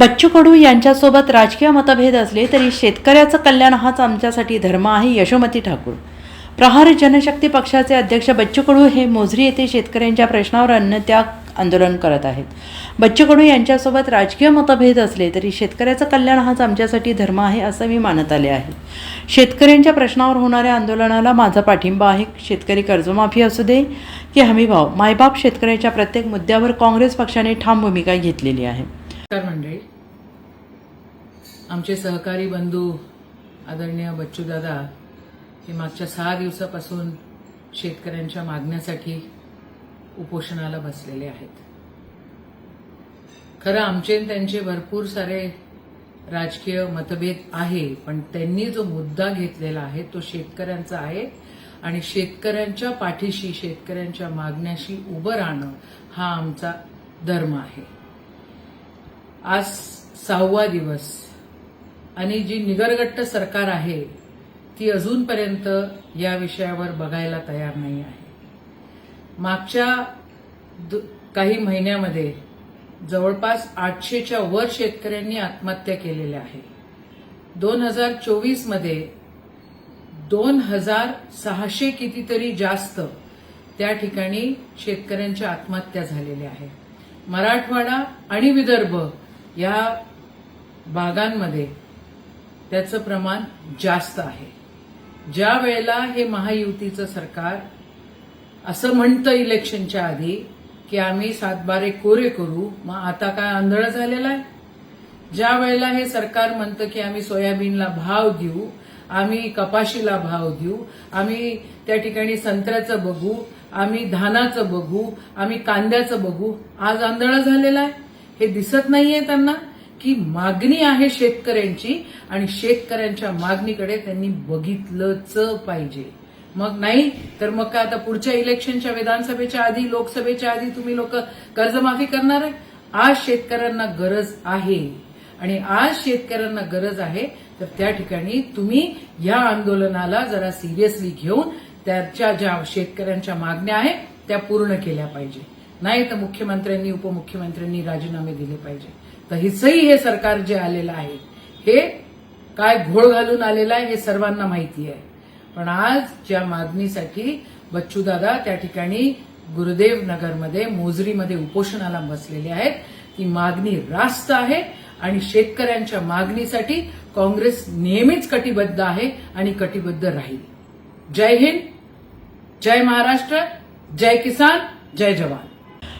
बच्चू कडू यांच्यासोबत राजकीय मतभेद असले तरी शेतकऱ्याचं कल्याण हाच आमच्यासाठी धर्म आहे यशोमती ठाकूर. प्रहार जनशक्ती पक्षाचे अध्यक्ष बच्चू कडू हे मोझरी येथे शेतकऱ्यांच्या प्रश्नावर अन्नत्याग आंदोलन करत आहेत. बच्चू कडू यांच्यासोबत राजकीय मतभेद असले तरी शेतकऱ्याचं कल्याण हाच आमच्यासाठी धर्म आहे असं मी मानत आले आहे. शेतकऱ्यांच्या प्रश्नावर होणाऱ्या आंदोलनाला माझा पाठिंबा आहे. शेतकरी कर्जमाफी असू दे की हमीभाव मायबाप शेतकऱ्याच्या प्रत्येक मुद्द्यावर काँग्रेस पक्षाने ठाम भूमिका घेतलेली आहे. मंडळी म्हणजे आमचे सहकारी बंधू आदरणीय बच्चूदादा हे मागच्या सहा दिवसापासून शेतकऱ्यांच्या मागण्यासाठी उपोषणाला बसलेले आहेत. खरं आमचे त्यांचे भरपूर सारे राजकीय मतभेद आहे पण त्यांनी जो मुद्दा घेतलेला आहे तो शेतकऱ्यांचा आहे आणि शेतकऱ्यांच्या पाठीशी शेतकऱ्यांच्या मागण्याशी उभं राहणं हा आमचा धर्म आहे. आज सहावा दिवस आणि जी निगरगट्ट सरकार आहे ती अजूनपर्यंत या विषयावर बघायला तयार नाही आहे. मागच्या काही महिन्यामध्ये जवळपास आठशेच्या वर शेतकऱ्यांनी आत्महत्या केलेल्या आहे. दोन हजार चोवीसमध्ये दोन हजार सहाशे कितीतरी जास्त त्या ठिकाणी शेतकऱ्यांच्या आत्महत्या झालेल्या आहेत. मराठवाडा आणि विदर्भ या भागांमध्ये त्याचं प्रमाण जास्त आहे. ज्या वेळेला हे महायुतीचं सरकार असं म्हणतं इलेक्शनच्या आधी की आम्ही सातबारे कोरे करू मग आता काय आंधळ झालेला आहे? ज्या वेळेला हे सरकार म्हणतं की आम्ही सोयाबीनला भाव देऊ आम्ही कपाशीला भाव देऊ आम्ही त्या ठिकाणी संत्र्याचं बघू आम्ही धानाचं बघू आम्ही कांद्याचं बघू आज आंधळा झालेला आहे? हे दिसत नाहीये त्यांना? की मागणी आहे शेतकऱ्यांची आणि शेतकऱ्यांच्या मागणीकडे त्यांनी बघितलंच पाहिजे. मग नाही तर मग काय आता पुढच्या इलेक्शनच्या विधानसभेच्या आधी लोकसभेच्या आधी तुम्ही लोक कर्जमाफी करणार आहे? आज शेतकऱ्यांना गरज आहे. आणि आज शेतकऱ्यांना गरज आहे तर त्या ठिकाणी तुम्ही या आंदोलनाला जरा सिरियसली घेऊन त्याच्या ज्या शेतकऱ्यांच्या मागण्या आहेत त्या पूर्ण केल्या पाहिजे. नाही तर मुख्यमंत्र्यांनी उपमुख्यमंत्र्यांनी राजीनामे दिले पाहिजे. तर हिचंही हे सरकार जे आलेलं आहे हे काय घोळ घालून आलेलं आहे हे सर्वांना माहिती आहे. पण आज ज्या मागणीसाठी बच्चूदादा त्या ठिकाणी गुरुदेव नगरमध्ये मोजरीमध्ये उपोषणाला बसलेले आहेत ती मागणी रास्त आहे आणि शेतकऱ्यांच्या मागणीसाठी काँग्रेस नेहमीच कटिबद्ध आहे आणि कटिबद्ध राहील. जय हिंद जय महाराष्ट्र जय किसान जय जवान.